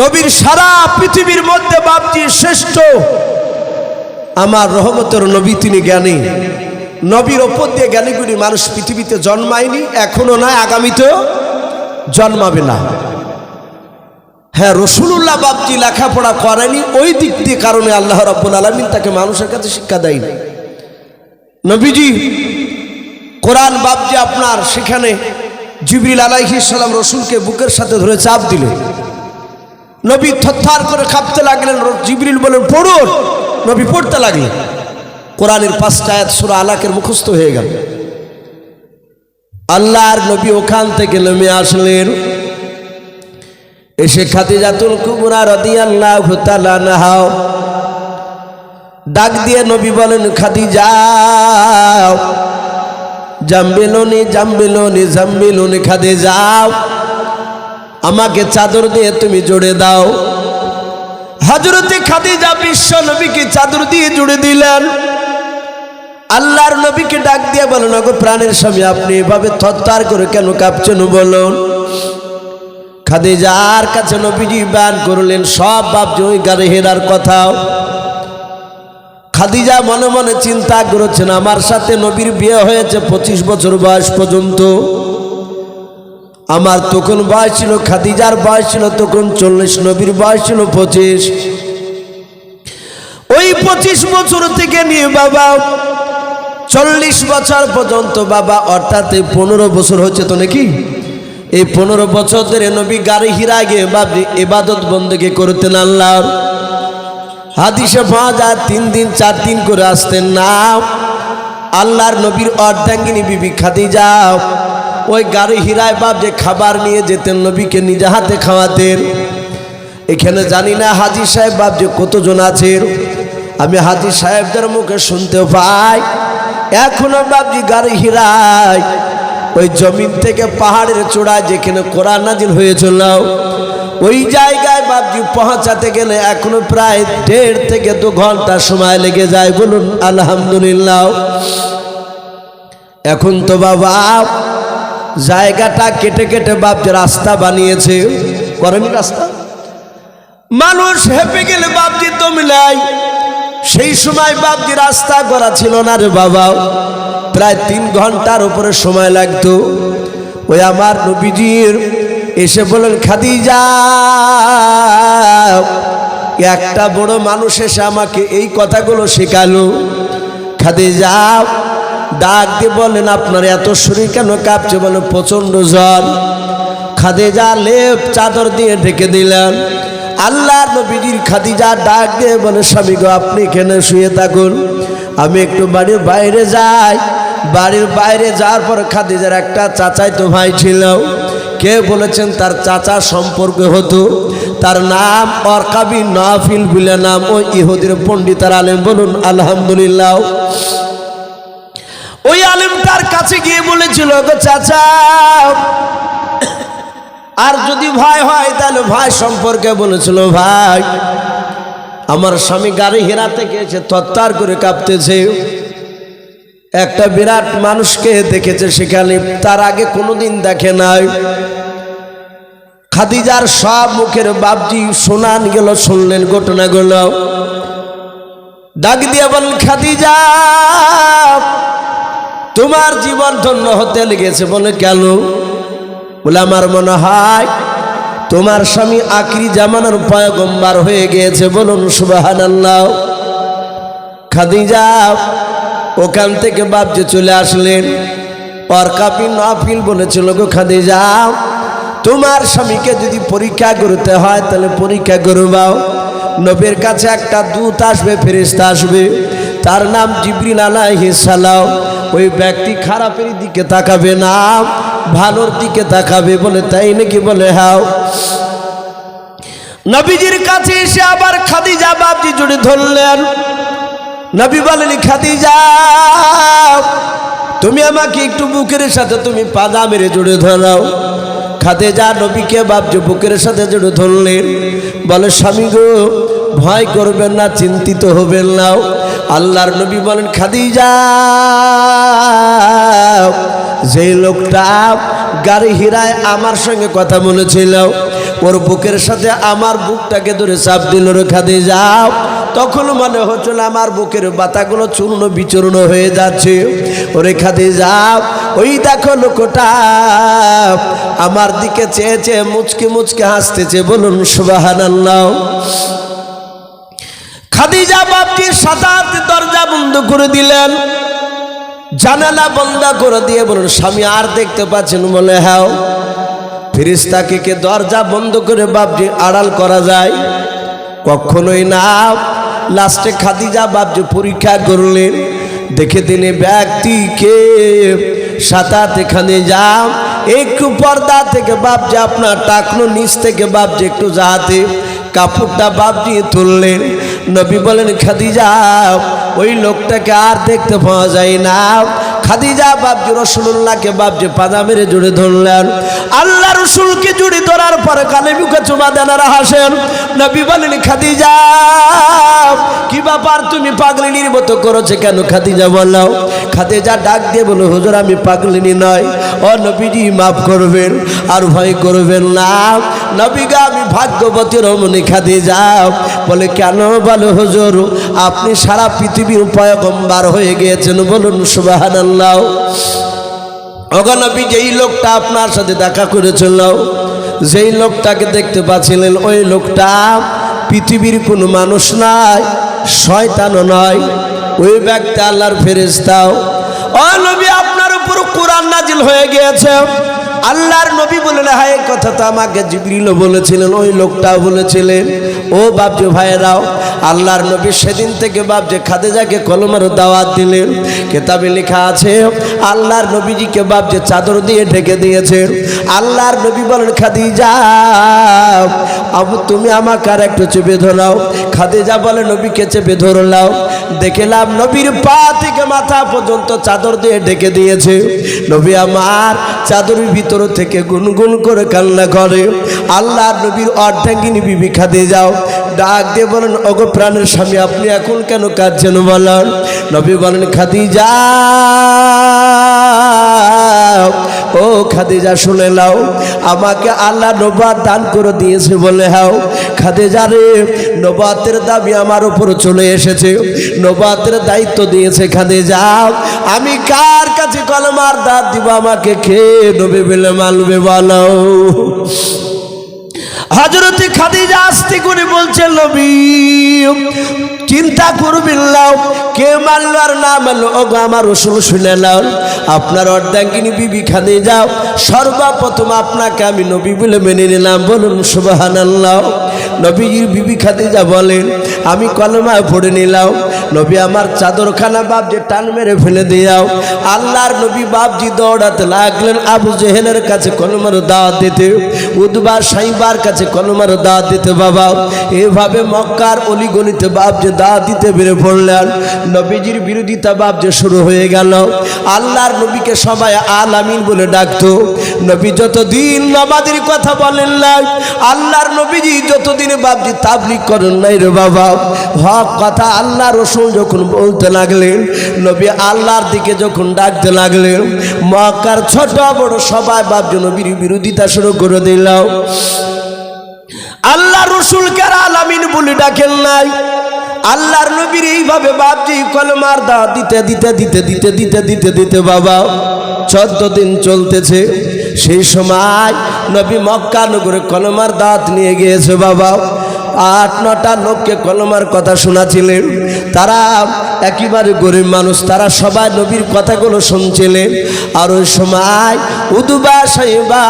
নবীর সারা পৃথিবীর মধ্যে বাপজি শ্রেষ্ঠ। আমার রহমতের নবী তিনি জ্ঞানী। নবীর ওপর দিয়ে জ্ঞানীগুলি মানুষ পৃথিবীতে জন্মায়নি, এখনও নয় আগামীতেও জন্মাবে না। হ্যাঁ রসুল্লাহ বাপজি লেখাপড়া করেনি, ওই দিক দিয়ে কারণে আল্লাহ রব্বুল আলমিন তাকে মানুষের কাছে শিক্ষা দেয়নি। নবীজি, কোরআন বাপজি আপনার সেখানে জিবরিল আলাইহিস সালাম রসুলকে বুকের সাথে ধরে চাপ দিলেন নবী থরথর করে কাঁপতে লাগলেন জিবরিল বলেন, পড়ুন। নবী পড়তে লাগলেন। কোরআনের পাঁচটা সুরা আলাকের মুখস্থ হয়ে গেল। আল্লাহর নবী ওখান থেকে নেমে আসলেন। এসে খাদিজাতুল কুবরা রাদিয়াল্লাহু তাআলা নাহাও ডাক দিয়ে নবী বলেন, খাদিজা, জাম্বিলনি জাম্বিলনি জাম্বিলনি খাদে যাও আমাকে চাদর দিয়ে তুমি জুড়ে দাও। হজরতে খাদিজা বিশ্ব নবীকে চাদর দিয়ে জুড়ে দিলেন। আল্লাহর নবীকে ডাক দিয়ে বলেন গো প্রাণের স্বামী, আপনি এভাবে থরথর করে কেন কাঁপছেন বলুন? খাদিজার কাছে নবীজি বান করলেন, সব বাপ ওই গাড়ি হেরার কথাও খাদিজা মনে মনে চিন্তা করেছেন, আমার সাথে নবীর বিয়ে হয়েছে পঁচিশ বছর বয়স পর্যন্ত। আমার তখন বয়স ছিল, খাদিজার বয়স ছিল তখন চল্লিশ, নবীর বয়স ছিল পঁচিশ। ওই পঁচিশ বছর থেকে নিয়ে বাবা, চল্লিশ বছর পর্যন্ত বাবা, অর্থাৎ পনেরো বছর হচ্ছে তো নাকি? এই পনেরো বছর ধরে নবী গাড়ি হিরা গিয়ে বাবরি এবাদত বন্দকে করতেন আল্লাহর। হাদিসে পাওয়া যায়, তিন দিন, চার দিন করে আসতেন না। আল্লাহর নবীর অর্ধাঙ্গিনী বিবি খাদি যাও ওই গাড়ি হিরায় বাপ যে খাবার নিয়ে যেতেন, নবীকে নিজে হাতে খাওয়াতেন। এখানে জানি না হাজি সাহেব বাপ যে কতজন আছেন। আমি হাজি সাহেবদের মুখে শুনতে পাই। এখনও বাপজি গাড়ি হিরায়, ওই জমিন থেকে পাহাড়ের চূড়ায় যেখানে কোরআন নাজিল হয়েছিল, ওই জায়গায় বাপজি পৌঁছাতে গেলে এখনও প্রায় দেড় থেকে দু ঘণ্টা সময় লেগে যায়। বলুন, আলহামদুলিল্লাহ। এখন তো বাবা জায়গাটা কেটে কেটে বাপ যে রাস্তা বানিয়েছে। করেনি রাস্তা? মানুষ হেঁপে গেলে বাপজি তো মিলাই সেই সময় বাপজি রাস্তা করা ছিল না রে বাবা। প্রায় তিন ঘণ্টার উপরে সময় লাগতো। ওই আমার নবীজির এসে বলেন খাদিজা, একটা বড় মানুষ এসে আমাকে এই কথাগুলো শেখালো। খাদিজা ডাক দিয়ে বলেন, আপনার এত শরীর কেন কাঁপছে? বলে, প্রচণ্ড জ্বর। খাদিজা লেপ চাদর দিয়ে ঢেকে দিলেন। আল্লাহর নবীজির খাদিজা ডাক দিয়ে বলে, স্বামী গো, আপনি এখানে শুয়ে থাকুন। আমি একটু বাড়ির বাইরে যাই। বাড়ির বাইরে যাওয়ার পর খাদিজার একটা চাচাই তো ভাই ছিল। কে বলেছেন, তার চাচা সম্পর্ক হতো। তার নাম অরকাবি নাফিল বলে নাম। ওই ইহুদির পণ্ডিতার আলেম। বলুন, আলহামদুলিল্লাহ। ওই আলেমটার কাছে গিয়ে বলেছিল, গো চাচা, আর যদি ভাই হয়, তাহলে ভাই সম্পর্কে বলেছিল, ভাই, আমার স্বামী গাড়ি হেরা থেকে এসে তত্তার করে কাঁপতেছে। একটা বিরাট মানুষকে দেখেছে সেখানে, তার আগে কোনোদিন দেখে নাই। খাদিজার সব মুখের বাবজি শোনান গেল, শুনলেন ঘটনাগুলো। ডাক দিয়ে বলেন খাদিজা তোমার জীবন ধন্য হতে লেগেছে বলে কেন? বলে আমার মনে হয় তোমার স্বামী আকরি জামানার পয়গম্বার হয়ে গিয়েছে বলুন সুবাহান আল্লাহ খাদিজা ওখান থেকে বাপজে চলে আসলেন। অরকাপি নাফিল বলেছিল, গো খাদিজা, তোমার স্বামীকে যদি পরীক্ষা করতে হয় তাহলে পরীক্ষা করবাও। নবীর কাছে একটা দূত আসবে ফেরিস্তা আসবে। তার নাম জিবরিল সালাম। ওই ব্যক্তি খারাপের দিকে তাকাবে না, ভালোর দিকে তাকাবে বলে, তাই নাকি বলে, হাও। নবীজির কাছে এসে আবার খাদিজা বাবজি জুড়ে ধরলেন। নবী বলেন, খাদিজা, তুমি আমাকে একটু বুকের সাথে তুমি পাদা মেরে জুড়ে ধরাও। খাদিজা নবীকে বাবজি বুকের সাথে জুড়ে ধরলেন। বলে, স্বামী গো, ভয় করবেন না, চিন্তিত হবেন না। আল্লাহর নবী বলেন, খাদিজা যেই লোকটা গাড়ি হিরায় আমার সঙ্গে কথা বলেছিল, ওর বুকের সাথে আমার বুকটাকে ধরে চাপ দিল দিয়ে যাও তখন মনে হচ্ছিল আমার বুকের বাতাগুলো চূর্ণ বিচূর্ণ হয়ে যাচ্ছে। ওরে খাদি যাও ওই দেখো লোকটা আমার দিকে চেয়ে চেয়ে মুচকে মুচকে হাসতেছে, বলুন সুবাহান খাদিজা বাপটির সাতাত দরজা বন্ধ করে দিলেন। জানালা বন্ধ করে দিয়ে বলুন স্বামী, আর দেখতে পাচ্ছেন? বলে হ্যাঁ। ফিরিস্তাকে কে দরজা বন্ধ করে বাপজি আড়াল করা যায়? কখনোই না। লাস্টে খাদিজা বাপজি পরীক্ষা করলেন। দেখে তিনি ব্যক্তিকে সাতাত এখানে যাও একটু পর্দা থেকে বাপজি আপনার টাকনো নিচ থেকে বাপজি একটু যাতে কাপড়টা বাপজি তুললেন। নবী বলেন, খাদিজা, ওই লোকটাকে আর দেখতে পাওয়া যায় না। খাদিজা বাবজি রসুল্লাহকে বাবজি পাদা মেরে জুড়ে ধরলেন। আল্লাহ রসুলকে জুড়ে ধরার পরে কালে মুখে চুমা দেনারা হাসেন। নবী বলেন, খাদিজা, কি ব্যাপার তুমি পাগলিনীর মতো করেছে কেন খাদিজা বললাও খাদিজা ডাক দিয়ে বলো, হুজুর, আমি পাগলিনী নয়। ও নবীজি, মাফ করবেন আর ভয় করবেন না। নবীগা আমি ভাগ্যবতী রমণী খাদিজা। বলে, কেন? বলো, হুজুর, আপনি সারা পৃথিবীর পয়গম্বার হয়ে গিয়েছেন, বলুন সুবাহান্লাহ অগনবী যেই লোকটা আপনার সাথে দেখা করেছিল যেই লোকটাকে দেখতে পাচ্ছিলেন, ওই লোকটা পৃথিবীর কোনো মানুষ নাই, শয়তানও নয়। ওই ব্যক্তি আল্লাহর ফেরেস্তাও ও নবী, আপনার উপর কোরআন নাজিল হয়ে গিয়েছে। আল্লাহর নবী বলেন হ্যাঁ কথা তো আমাকে জিবরিলও বলেছিলেন, ওই লোকটাও বলেছিলেন। ও বাপজু ভাইয়েরাও, আল্লাহর নবী সেদিন থেকে বাপজে খাদেজাকে কলমের দাওয়াত দিলেন। কেতাবে লেখা আছে, আল্লাহর নবীজিকে বাপজে চাদর দিয়ে ঢেকে দিয়েছে। আল্লাহর নবী বলেন, খাদিজা, আবু, তুমি আমাকে আর একটু চেপে ধরাও। খাদিজা বলে, নবীকে চেপে ধরলাও দেখলাম নবীর পা থেকে মাথা পর্যন্ত চাদর দিয়ে ঢেকে দিয়েছে। নবী আমার চাদরের ভিতর থেকে গুনগুন করে কান্না করে। আল্লাহ নবীর অর্ধাঙ্গিনী বিবি খাদে যাও ডাক দিয়ে বলেন অগ প্রাণের স্বামী, আপনি এখন কেন কাঁদছেন? বলেন, নবী বলেন খাদি যা ও খাদিজা, শুনে নাও, আমাকে আল্লাহ নবাদ দান করে দিয়েছে বলে হাও। খাদিজা রে, নবাতের দাবি আমার উপর চলে এসেছে, নবাতের দায়িত্ব দিয়েছে খাদিজা। আমি কার কাছে কলমার দাঁত দিব আমাকে? খেয়ে নবে বেলে মালবে বলো। হজরতে খাদিজা আস্তে করে বলছে, নবী, চিন্তা করবেন লাও কে মানলো আর না মানলো ও আমার রসুল শুনে নাও। আপনার অর্ধাঙ্গিনী বিবি খানে যাও সর্বপ্রথম আপনাকে আমি নবী বলে মেনে নিলাম। বলুন সুবাহান আল্লাহ নবীজির বিবি খাদিজা বলেন, আমি কলমায় পড়ে নিলাম। নবী আমার চাদরখানা বাপজি টান মেরে ফেলে দিয়াও। আল্লাহর নবী বাপজি দৌড়াতে লাগলেন আবু জেহেলের কাছে কলমার দাওয়াত দিতে। উদ্বার সাইবার কাছে কলমার দা দিতে বাবা। এভাবে মক্কার অলিগলিতে বাপজি দা দিতে বেড়ে পড়লেন, নবীজির বিরোধিতা বাপজি শুরু হয়ে গেল। আল্লাহর নবীকে সবাই আল আমিন বলে ডাকতো। নবী যতদিন নবাদের কথা বলেন না আল্লাহর নবীজি যতদিন বাপজি তাবলিক করেন নাই রে বাবা। হক কথা আল্লাহ রসুল যখন বলতে লাগলেন, নবী আল্লাহর দিকে যখন ডাকতে লাগলেন, মক্কার ছোট বড় সবাই বাপজি নবীর বিরোধিতা শুরু করে দিলাম আল্লাহ রসুলকে আর আলামিন বলে ডাকেন নাই। আল্লাহর নবীর এইভাবে বাপজি কলমার দা দিতে দিতে দিতে দিতে দিতে দিতে দিতে বাবা, চোদ্দ দিন চলতেছে। সেই সময় নবী মক্কা নগরে কলমার দাঁত নিয়ে গিয়েছে বাবা। আট, নটা লোককে কলমার কথা শোনাছিলেন। তারা একেবারে গরিব মানুষ, তারা সবাই নবীর কথাগুলো শুনছিলেন। আর ওই সময় উদুবা সাইবা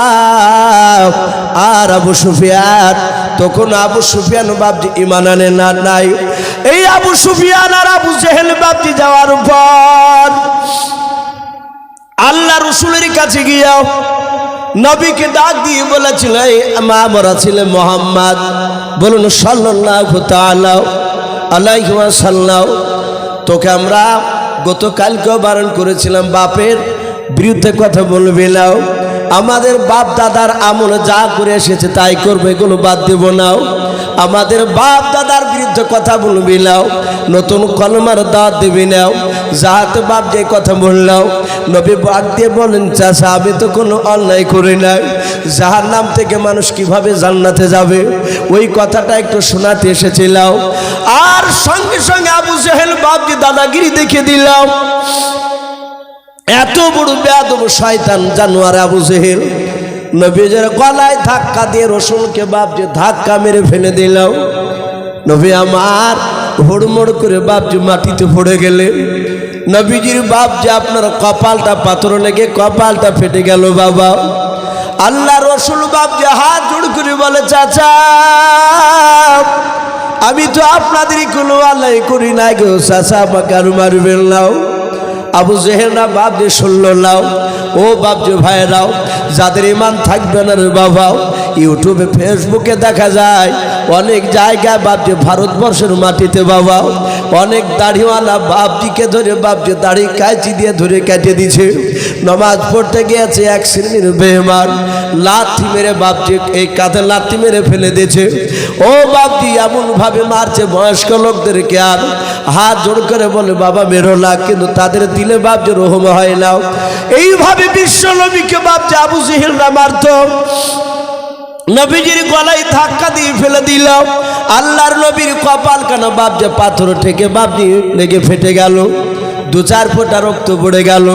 আর আবু সুফিয়ান, তখন আবু সুফিয়ান বাবজি ইমান আনে না, নাই। এই আবু সুফিয়ান আর আবু জেহেল বাবজি যাওয়ার পর আল্লাহ রসুলের কাছে গিয়াও নবীকে ডাক দিয়ে বলেছিল মা মরা ছিল মোহাম্মদ, বলুন সাল্লাহ আল্লাহ সাল্লাহ তোকে আমরা গতকালকেও বারণ করেছিলাম, বাপের বিরুদ্ধে কথা বলবে নাও আমাদের বাপ দাদার আমল যা করে এসেছে তাই করবে, এগুলো বাদ দেব নাও আমাদের বাপ দাদার বিরুদ্ধে কথা বলবি নাও, নতুন কলমার দাঁত দিবি নাও যাহাতে বাপ যে কথা বললাও নবী বাদ দিয়ে বলেন চাষা আমি তো কোনো অন্যায় করি নাই। যাহার নাম থেকে মানুষ কীভাবে জান্নাতে যাবে? ওই কথাটা একটু শোনাতে এসেছিলাম। আর সঙ্গে সঙ্গে আবু জেহেল বাপকে দাদাগিরি দেখে দিলাম। এত বড় বেয়াদব শয়তান জানোয়ার আবু জেহেল। নবীজের গলায় ধাক্কা দিয়ে রসুনকে বাপ যে ধাক্কা মেরে ফেলে দিলাম নবী আমার হুড়মুড় করে বাপ যে মাটিতে পড়ে গেলে নবীজির বাপ যে আপনার কপালটা পাথর লেগে কপালটা ফেটে গেল বাবা। আল্লাহ রসুল বাপ যে হাত জোড় করে বলে, চাচা, আমি তো আপনাদেরই কোনো আল্লাহ করি না গো। চাচা, আমাকে আরও মারবেন নাও আবু জেহেল না বাপ যে শুনল, নাও, ও বাপ যে ভাইরাও যাদের ইমান থাকবে না রে বাবাও ইউটিউবে, ফেসবুকে দেখা যায়, অনেক জায়গায় বাপ যে ভারতবর্ষের মাটিতে বাবা, অনেক দাড়িওয়ালা বাপজিকে ধরে, বাপ যে দাড়ি কাঁচি দিয়ে ধরে কেটে দিছে নমাজ পড়তে গিয়েছে এক শ্রেণির বেহমান লাথি মেরে বাপজি এই কাঁধে লাথি মেরে ফেলে দিয়েছে, ও বাপজি এমনভাবে মারছে বয়স্ক লোকদেরকে আর হাত জোর করে বলে, বাবা, মেরো না, কিন্তু তাদের দিলে বাপ যে রহম হয় না। এইভাবে বিশ্ব নবীকে বাপ যে আবু জেহেলরা মারত। নবীজির গলায় ধাক্কা দিয়ে ফেলে দিল। আল্লাহর নবীর কপাল কেন বাপ যে পাথর থেকে বাপজি লেগে ফেটে গেল। দু চার ফোঁটা রক্ত পড়ে গেল।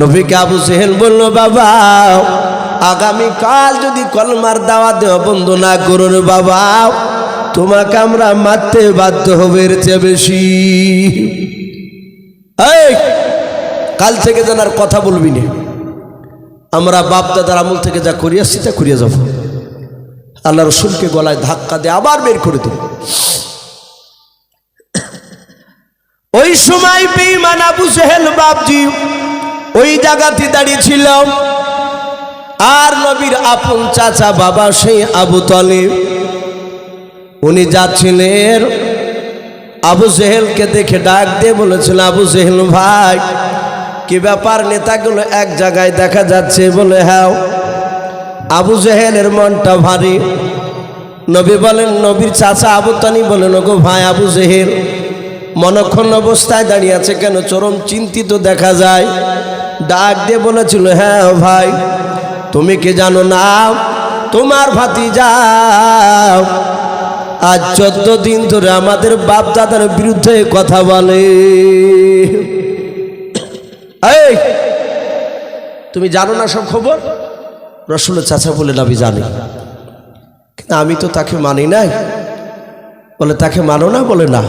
নবীকে আবু সেহেল বলল, বাবা, আগামীকাল যদি কলমার দাওয়া দেওয়া বন্ধ না করুন বাবা তোমাকে আমরা মারতে বাধ্য হবে, এর চেয়ে বেশি। কাল থেকে যেন আর কথা বলবি না। আমরা বাপ দাদার আমল থেকে যা করিয়ে তা করিয়ে যাব। আল্লাহ রসুলকে গলায় ধাক্কা দিয়ে আবার বের করে দেব। ওই সময় বেইমান আবু সেহেল বাপজি ওই জায়গাতে দাঁড়িয়ে ছিল। আর নবীর আপন চাচা বাবা সেই আবু তলিব। উনি যাচ্ছিলেন। আবু জেহেলকে দেখে ডাক দিয়ে বলেছিল, আবু জেহেল ভাই, কি ব্যাপার নেতাগুলো এক জায়গায় দেখা যাচ্ছে? বলে হ্যাঁ আবু জেহেলের মনটা ভারী। নবী বলেন, নবীর চাচা আবু তানি বলেন গো ভাই, আবু জেহেল মনক্ষণ অবস্থায় দাঁড়িয়ে আছে কেন? চরম চিন্তিত দেখা যায়। ডাক দিয়ে বলেছিল হ্যাঁ ভাই, তুমি কি জানো না? তোমার ভাতি যাও আজ চোদ্দ দিন ধরে আমাদের বাপ দাদার বিরুদ্ধে কথা বলে। এই, তুমি জানো না সব খবর? রসুলের চাচা বলে আমি জানি। কিন্তু আমি তো তাকে মানি নাই। বলে, তাকে মানো না, বলে না।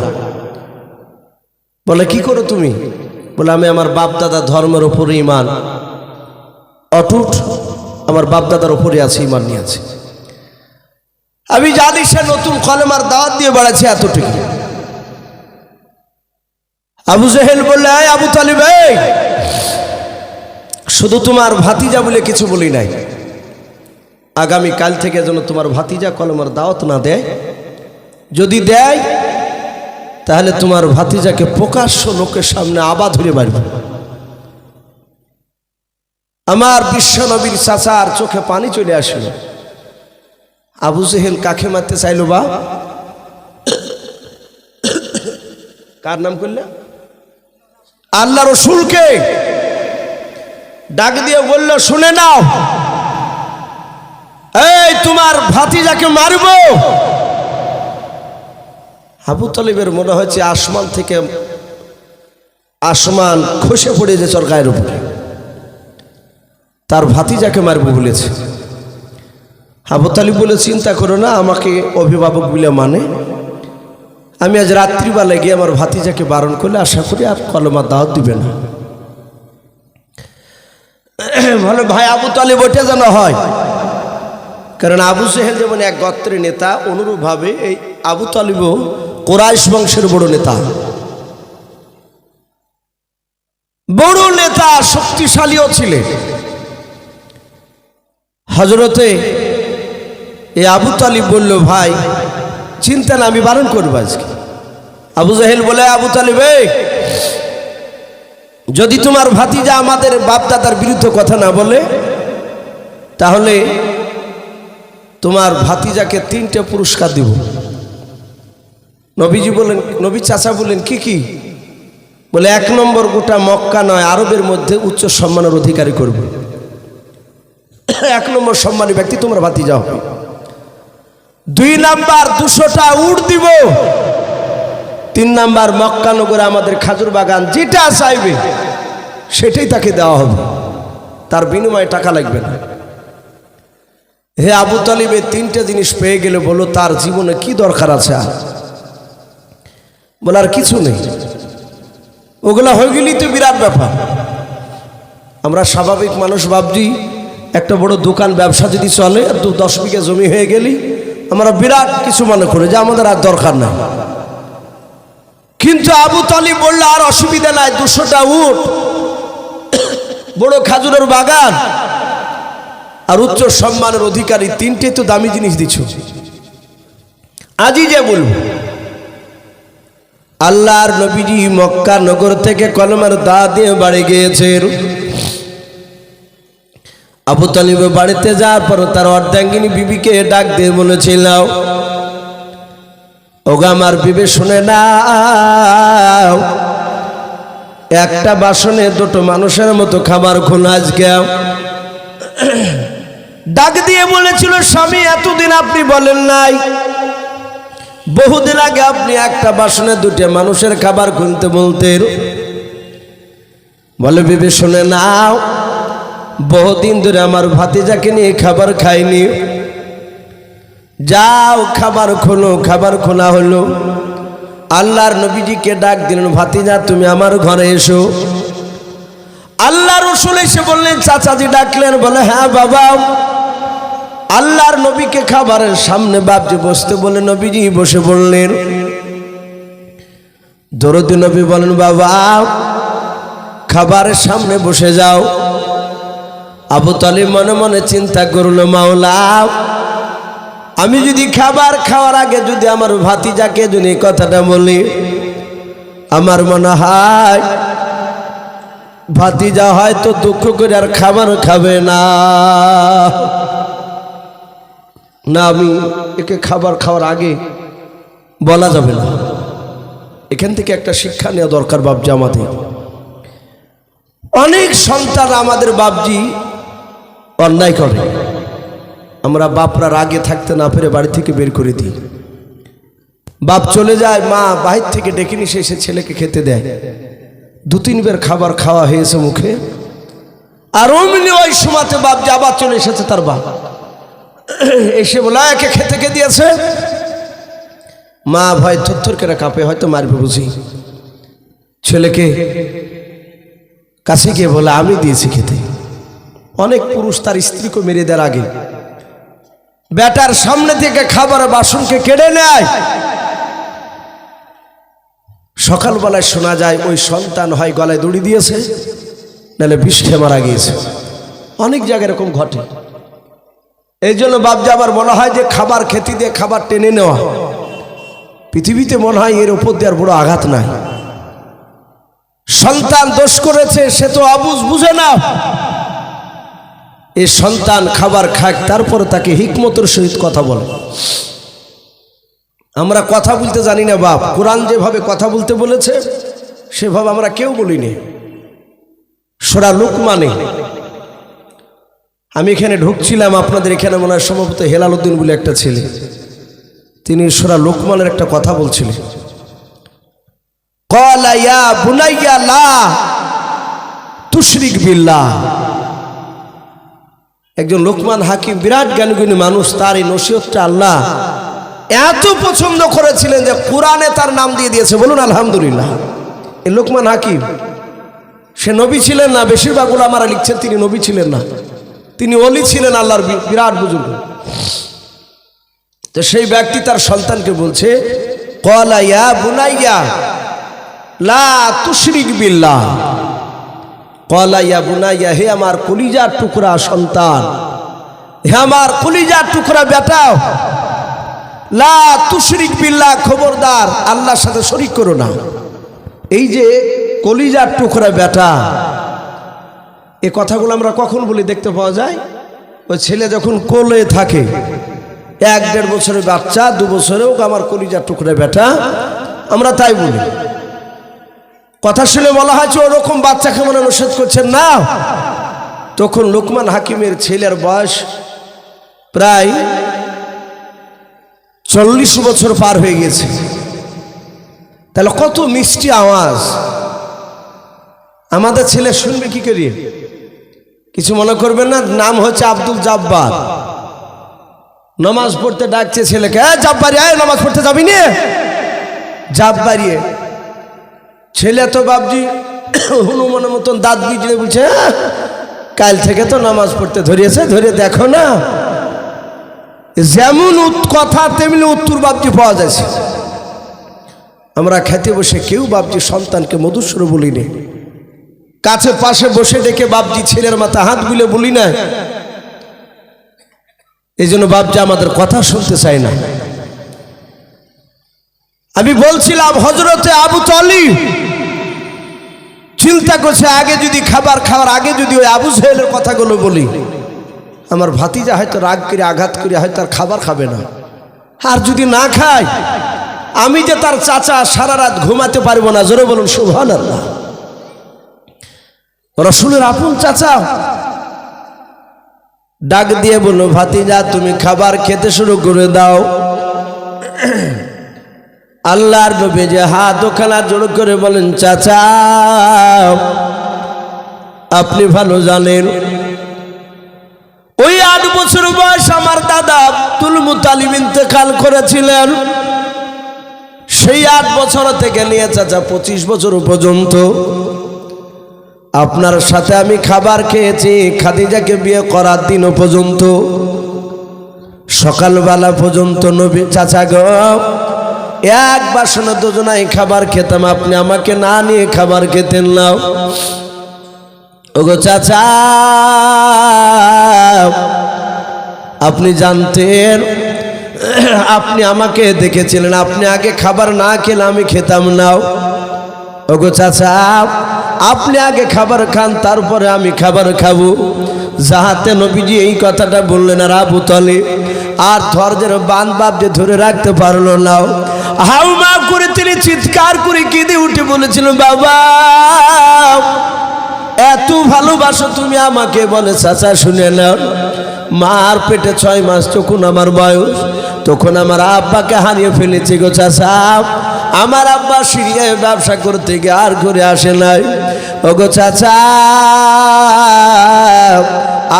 বলে, কি করো তুমি? বলে, আমি আমার বাপ দাদা ধর্মের ওপরে ইমান। অটুট, আমার বাপ দাদার ওপরে আছে, ইমান নিয়ে আছে। আমি জানি সে নতুন কলেমার দাওয়াত দিয়ে বেড়াচ্ছে এতটুকু। আবু জেহেল বললে, "এই আবু তালিব শুধু তোমার ভাতিজা বলে কিছু বলি নাই। আগামী কাল থেকে যেন তোমার ভাতিজা কলমার দাওয়াত না দেয়। যদি দেয়, তাহলে তোমার ভাতিজাকে প্রকাশ্য লোকের সামনে আবা ধরে মারবে আমার বিশ্ব নবীর চাচার চোখে পানি চলে আসলো। আবু জেহেল কাকে মারতে চাইলো বা? কার নাম করলে আল্লাহ রসুলকে ডাক দিয়ে বলল, শুনে নাও, এই তোমার ভাতিজাকে মারব। আবু তালিবের মনে হয়েছে আসমান থেকে আসমান খসে পড়ে যে চরকায়ের উপরে। তার ভাতিজাকে মারব বলেছে। আবু তালিব বলে, চিন্তা করো না, আমাকে অভিভাবক বলে মানে। আমি আজ রাত্রিবেলায় গিয়ে আমার ভাতিজাকে বারণ করলে আশা করি আর কলমা দাওয়াত দিবে না। ভালো ভাই, আবু তালিব ওটা যেন হয়। কারণ আবু সেহেল যেমন এক গত্রের নেতা, অনুরূপভাবে এই আবু তালিবও কোরাইশ বংশের বড় নেতা। বড় নেতা, শক্তিশালীও ছিলেন। হজরতে এই আবু তালিব বলল, ভাই, চিন্তা না, আমি বারণ করব আজকে। আবু জাহেল বলে, আবু তালিব যদি তোমার ভাতিজা আমাদের বাপদাদার বিরুদ্ধে কথা না বলে, তাহলে তোমার ভাতিজাকে তিনটে পুরস্কার দিব। নবীজি বলেন, নবী চাচা বললেন কি কি? বলে, এক নম্বর গোটা মক্কা নয়, আরবের মধ্যে উচ্চ সম্মানের অধিকারী করবে। এক নম্বর সম্মানী ব্যক্তি তোমার ভাতিজা হবে। দুই নাম্বার দুশোটা উট দিব। তিন নাম্বার মক্কানগরে আমাদের খাজুর বাগান যেটা চাইবে, সেটাই তাকে দেওয়া হবে। তার বিনিময়ে টাকা লাগবে না। হে আবু তালিবে, তিনটে জিনিস পেয়ে গেলে বলো, তার জীবনে কি দরকার আছে? আর বলার কিছু নেই। ওগুলা হয়ে গেলেই তো বিরাট ব্যাপার। আমরা স্বাভাবিক মানুষ ভাবছি, একটা বড় দোকান ব্যবসা যদি চলে আর দু দশ বিঘা জমি হয়ে গেলি আমরা বিরাট কিছু মনে করি যে আমাদের আর দরকার নাই। কিন্তু আবু তালিব বললে, আর অসুবিধা নাই, দুশোটা উঠ বড় খাজুরের বাগান আর উচ্চ সম্মানের অধিকারী, তিনটে তো দামি জিনিস দিচ্ছ আজই যে বলব আল্লাহর নবীজি মক্কা নগর থেকে কলমের দা দিয়ে বাড়ি গিয়েছেন। আবু তালিব বাড়িতে যাওয়ার পর তার অর্ধাঙ্গিনী বিবিকে ডাক দিয়ে বলেছিল, ওগো আমার বিবে, শুনে না একটা বাসনে দুটো মানুষের মতো খাবার খুন আজকে। ডাক দিয়ে বলেছিল, স্বামী, এতদিন আপনি বলেন নাই। বহুদিন আগে আপনি একটা বাসনে দুটো মানুষের খাবার খুনতে বলতেন। বলে, বিবে, শুনে নাও। বহুদিন ধরে আমার ভাতিজাকে নিয়ে খাবার খাইনি। যাও, খাবার খোলো, খাবার খোলা হলো। আল্লাহর নবীজিকে ডাক দিলেন, ভাতিজা, তুমি আমার ঘরে এসো। আল্লাহ রসুল এসে বললেন, চাচাজি ডাকলেন, বলে হ্যাঁ বাবা। আল্লাহর নবীকে খাবারের সামনে বাপজি বসতে বলে নবীজি বসে বললেন, দরদি নবী বলেন, বাবা, খাবারের সামনে বসে যাও। আবু তালিব মনে মনে চিন্তা করল, মাওলা, আমি যদি খাবার খাওয়ার আগে যদি আমার ভাতিজাকে যদি কথাটা বলি, আমার মনে হয় ভাতিজা হয়তো দুঃখ করে আর খাবার খাবে না। না, আমি একে খাবার খাওয়ার আগে বলা যাবে না। এখান থেকে একটা শিক্ষা নেওয়া দরকার বাবজি আমাদের। অনেক সন্তান আমাদের বাবজি অন্যায় করে। আমরা বাপরা রাগে থাকতে না পেরে বাড়ি থেকে বের করে দিই। বাপ চলে যায়, মা বাহির থেকে ডেকে নিয়ে এসে ছেলেকে খেতে দেয়। দু তিনবার খাবার খাওয়া হয়েছে মুখে। আর অমনি ওই সময়তে বাপ যে আবার চলে এসেছে তার বাপ। এসে বলে একে খেতে কে দিয়েছে? মা ভয় থর করে কাঁপে, হয়তো মারবে বুঝি। ছেলেকে কাছে গিয়ে বলে, আমি দিয়েছি খেতে। অনেক পুরুষ তার স্ত্রীকে মেরে দেওয়ার আগে। বেটার সামনে থেকে খাবার বাসনকে কেড়ে নেয়। সকালবেলায় শোনা যায়, ওই সন্তান হয় গলায় দড়ি দিয়েছে, নাহলে বিষ খেয়ে মারা গিয়েছে। অনেক জায়গায় এরকম ঘটে। এই জন্য বাপজা আবার মনে হয় যে, খাবার খেতে দিয়ে খাবার টেনে নেওয়া। পৃথিবীতে মনে হয় এর উপর দেওয়ার বড় আঘাত নাই। সন্তান দোষ করেছে, সে তো আবুজ বুঝে না। এ সন্তান খাবার খাক, তারপরে তাকে হিকমতের সহিত কথা বলে। আমরা কথা বলতে জানি না বাপ। কোরআন যেভাবে কথা বলতে বলেছে, সেভাবে আমরা কেউ বলিনি সোরা লুক মানে আমি এখানে ঢুকছিলাম, আপনাদের এখানে মনে হয় সম্ভবত হেলাল উদ্দিন বলে একটা ছেলে। তিনি সোরা লোকমানের একটা কথা বলছিলেন। কলা ইয়া বুনাইয়া লা তুশরিক বিল্লাহ। একজন লোকমান হাকিম, বিরাট জ্ঞানগুণী মানুষ, তার এই নসিহতটা আল্লাহ এত পছন্দ করেছিলেন যে কোরআনে তার নাম দিয়ে দিয়েছে। বলুন, আলহামদুলিল্লাহ। এই লোকমান হাকিম, সে নবী ছিলেন না, বেশিরভাগ ওলামারা লিখছেন তিনি নবী ছিলেন না। তিনি অলি ছিলেন আল্লাহর বিরাট বুজুর্গ। তো সেই ব্যক্তি তার সন্তানকে বলছে কলাইয়া বুনাইয়া লা তুশরিক বিল্লাহ। কলা ইয়া বুনাইয়া, হে আমার কলিজার টুকরা সন্তান, হে আমার কলিজার টুকরা বেটা, লা তুশরিক বিল্লাহ, খবরদার, আল্লাহর সাথে শরিক করো না। এই যে কলিজার টুকরা বেটা, এ কথাগুলো আমরা কখন বলি দেখতে পাওয়া যায়? ওই ছেলে যখন কোলে থাকে, এক দেড় বছরের বাচ্চা, দু বছরেও আমার কলিজার টুকরা বেটা, আমরা তাই বলি। কথা শুনে বলা হয়েছে ওরকম বাচ্চাকে মনে নিষেধ করছেন না। তখন লোকমান হাকিমের ছেলের বয়স প্রায় চল্লিশ বছর পার হয়ে গেছে তাহলে কত মিষ্টি আওয়াজ। আমাদের ছেলে শুনবে কি করি? কিছু মনে করবেন না? নাম হচ্ছে আব্দুল জাব্বার। নামাজ পড়তে ডাকছে ছেলেকে হ্যাঁ জাব্বারি আয় নামাজ পড়তে যাবি নে? জাব্বারিয়ে ছেলে তো বাবজি হনুমানের মতন দাঁত বিজড়ে বলছে "হ্যাঁ, কাল থেকে তো নামাজ পড়তে ধরিয়েছে ধরে দেখো না। যেমন কথা তেমনি উত্তর বাবজি পাওয়া যাচ্ছে। আমরা খেতে বসে কেউ বাবজি সন্তানকে মধুস্বর বলি নে। কাছে পাশে বসে ডেকে বাবজি ছেলের মাথা হাত গুলে বলি না। এই জন্য বাবজি আমাদের কথা শুনতে চায় না। আমি বলছিলাম হজরতে আবু তলিব চিন্তা করছে, আগে যদি খাবার খাওয়ার, আগে যদি ওই আবু সাহেলের কথাগুলো বলি। আমার ভাতিজা হয়তো রাগ করে, আঘাত করে, হয়তো আর খাবার খাবে না। আর যদি না খায়, আমি যে তার চাচা সারা রাত ঘুমাতে পারব না, জোরে বলুন সুভান আল্লাহ রসুলের আপন চাচা ডাক দিয়ে বলল, ভাতিজা, তুমি খাবার খেতে শুরু করে দাও। আল্লাহর নবী যে হাত ওখানা জোর করে বলেন, চাচা, আপনি ভালো জানেন, ওই আট বছর বয়স আমার দাদা আব্দুল মুতালিম ইন্তেকাল করেছিলেন। সেই আট বছর থেকে নিয়ে চাচা পঁচিশ বছর পর্যন্ত আপনার সাথে আমি খাবার খেয়েছি, খাদিজাকে বিয়ে করার দিনও পর্যন্ত, সকালবেলা পর্যন্ত নবী, চাচা গো এক বাসনে দুজনাই খাবার খেতাম। আপনি আমাকে না নিয়ে খাবার খেতেন নাও। ওগো চাচা, আপনি জানতেন, আপনি আমাকে দেখেছিলেন, আপনি আগে খাবার না খেলে আমি খেতাম নাও। ওগো চাচা, আপনি আগে খাবার খান, তারপরে আমি খাবার খাব। যাহাতে নবীজি এই কথাটা বললেন, আর আবু তলে আর ধৈর্যের বান বাপ যে ধরে রাখতে পারল না হাউমা করে তিনি চিৎকার করে কেঁদে উঠে বলেছিলেন বাবা, এত ভালোবাসো তুমি আমাকে বলে, চাচা শুনে নাও, মার পেটে ছয় মাস তখন আমার বয়স, তখন আমার আব্বাকে হারিয়ে ফেলেছি গো চাচা। আমার আব্বা সিরিয়ায় ব্যবসা করতে গিয়ে আর ঘুরে আসে নাই। ও গো চাচা,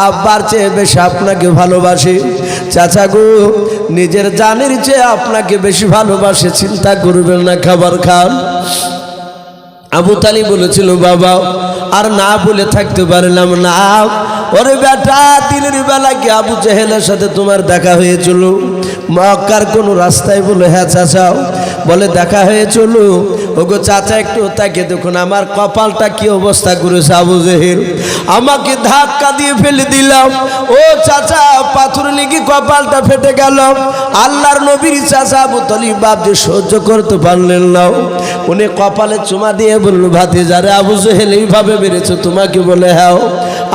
আব্বার চেয়ে বেশি আপনাকে ভালোবাসে। চাচা গো, নিজের জানের চেয়ে আপনাকে বেশি ভালোবাসে, চিন্তা করবেন না, খাবার খান। আবু তালি বলেছিল, বাবা, আর না বলে থাকতে পারলাম না। ওরে বেটা, দিনের বেলা কি আবু জেহেলের সাথে তোমার দেখা হয়েছিল? মক্কার কোনো রাস্তায় বলে হ্যাঁ চাচাও বলে, দেখা হয়েছিল। ওগো চাচা, একটু তাকে দেখুন, আমার কপালটা কি অবস্থা করেছে আবু জেহেল? আমাকে ধাক্কা দিয়ে ফেলে দিলাম। ও চাচা, পাথর লেগে কপালটা ফেটে গেল। আল্লাহর নবীর চাচা আবু বাপ যে সহ্য করতে পারলেন না। উনি কপালে চুমা দিয়ে বলল ভাতে যারে আবু জেহেল এইভাবে বেড়েছো তোমাকে বলে হ্যাঁ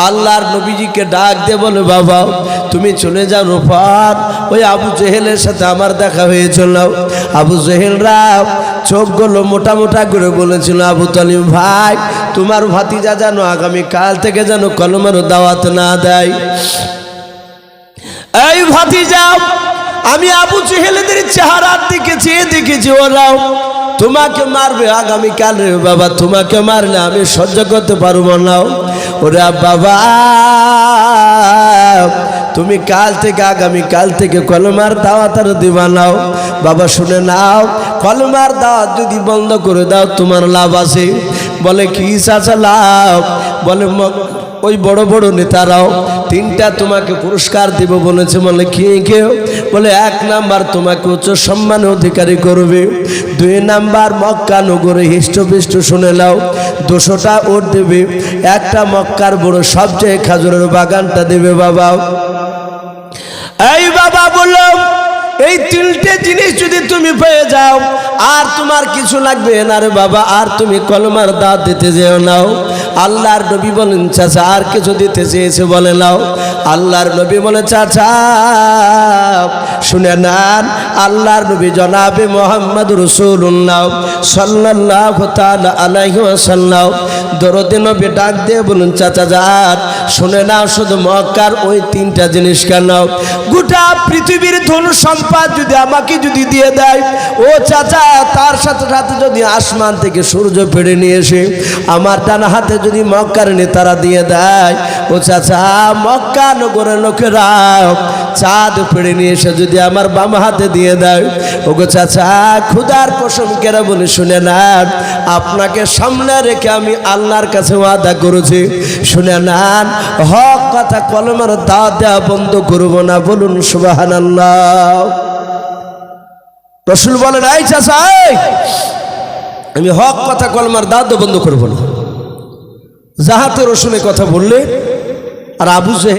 আল্লাহর নবীজিকে ডাক দে বলে, বাবা, তুমি চলে যাও রোফার ওই আবু জেহেলের সাথে আমার দেখা হয়েছিল। আবু জেহেলরা চোখগুলো মোটা মোটা করে বলেছিল, আবু তালিম ভাই, তোমার ভাতিজা যেন আগামী কাল থেকে যেন কলমের দাওয়াত না দেয়। এই ভাতিজা, আমি আবু জেহেলেদের চেহারার দিকে চেয়ে দেখেছি ওরাও। তোমাকে মারবে আগামীকাল রে বাবা, তোমাকে মারলে আমি সহ্য করতে পারব না। ওরা বাবা তুমি কাল থেকে আগামী কাল থেকে কলমার দাওয়াত আর দিবা নাও। বাবা শুনে নাও, কলমার দাওয়াত যদি বন্ধ করে দাও, তোমার লাভ আছে। বলে, কি চাচা লাভ? বলে ওই বড় বড় নেতারাও তিনটা তোমাকে পুরস্কার দিব বলেছে। বলে, কে কেউ বলে, এক নাম্বার তোমাকে উচ্চ সম্মান অধিকারী করবে। দুই নাম্বার মক্কা নগরে হিষ্টপিষ্ট শুনে নাও, দুশোটা ওট দেবে। একটা মক্কার বড় সবচেয়ে খাজুরের বাগানটা দেবে বাবা। এই বাবা বললাম, এই তিনটে জিনিস যদি তুমি পেয়ে যাও, আর তোমার কিছু লাগবে না রে বাবা, আর তুমি কলমার দাঁত দিতে যেও নাও আল্লাহর নবী বলেন, চাচা, আর কিছু দিতে চেয়েছে বলে নাও। আল্লাহর নবী বলে, চাচা, শুনে নেন, আল্লাহর নবী জনাবে মোহাম্মদ রসুল্লাহ সাল্লাহ ওয়াসাল্লাম। দরদে নবী ডাক দিয়ে বলুন, চাচা, যান, শুনে নাও, শুধু মক্কার ওই তিনটা জিনিস কেন? গোটা পৃথিবীর ধন সম্পদ যদি আমাকে যদি দিয়ে দেয়, ও চাচা, তার সাথে সাথে যদি আসমান থেকে সূর্য পেড়ে নিয়ে এসে আমার ডান হাতে যদি মক্কার নেতারা দিয়ে দেয়, ও চাচা, মক্কা নগরের লোকেরা চাঁদ পেড়ে নিয়ে এসে যদি আমার বাম হাতে দিয়ে দেয় ও গো চাচা ক্ষুদার কসম কেরা বলে শুনে নেন, আপনাকে সামনে রেখে আমি আল্লাহর কাছে ওয়াদা করেছি। শুনে নেন, হক কথা কলমের দা দেওয়া বন্ধ করব না, বলুন সুবাহান আল্লাহ রসুল বলেন, এই চাচা আমি হক কথা কলমার দাঁত বন্ধ করব না। যাহাতে রসুনের কথা বললে আর আবু জেহেল